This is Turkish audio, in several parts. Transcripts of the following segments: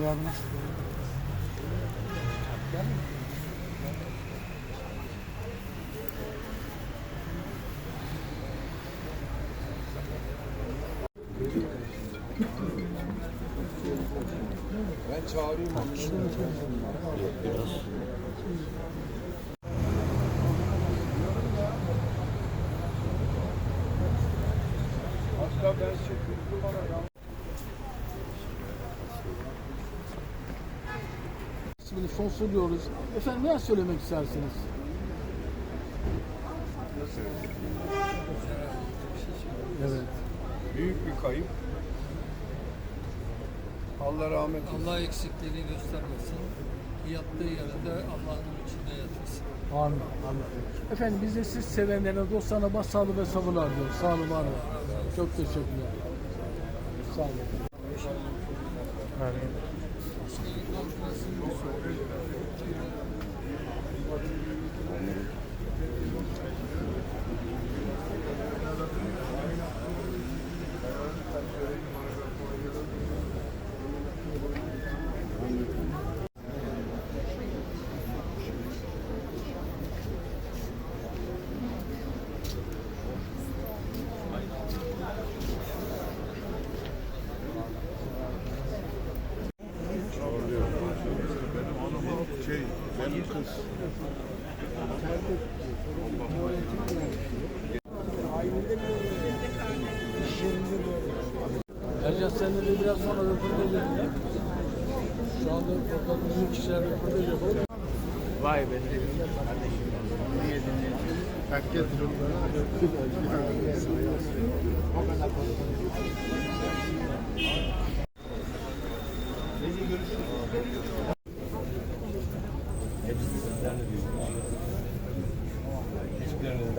Emir abi nasıl? Ben çağırayım. Yok biraz. Hatta ben 8 numara yanlış. ismini son. Efendim neler söylemek istersiniz? Evet. Büyük bir kayıp. Allah rahmet eylesin. Allah eksikliğini göstermesin. Yattığı yerde Allah'ın içinde yatırsın. Amin. Amin. Efendim biz de siz sevenlerine, dostlarına başsağlığı ve sabırlar diyoruz. Sağ olun, var olun. Çok teşekkürler. Sağ olun. Amin. Ercan seninle de biraz sonra röportaj yapacağım. Şu anda toplam uzun kişiler röportaj yapalım. Vay be. Kardeşim. Niye dinleyeceğim? Herkes durumlarına. O kadar konuşmak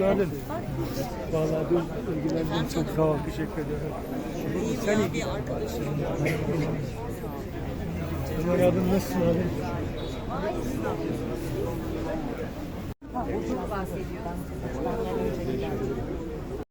Zalim. Vallahi dün ilgilendiğin çok sağ ol. Teşekkür ederim. Sen iyi. Ömer abim nasılsın abi? Bahsediyor.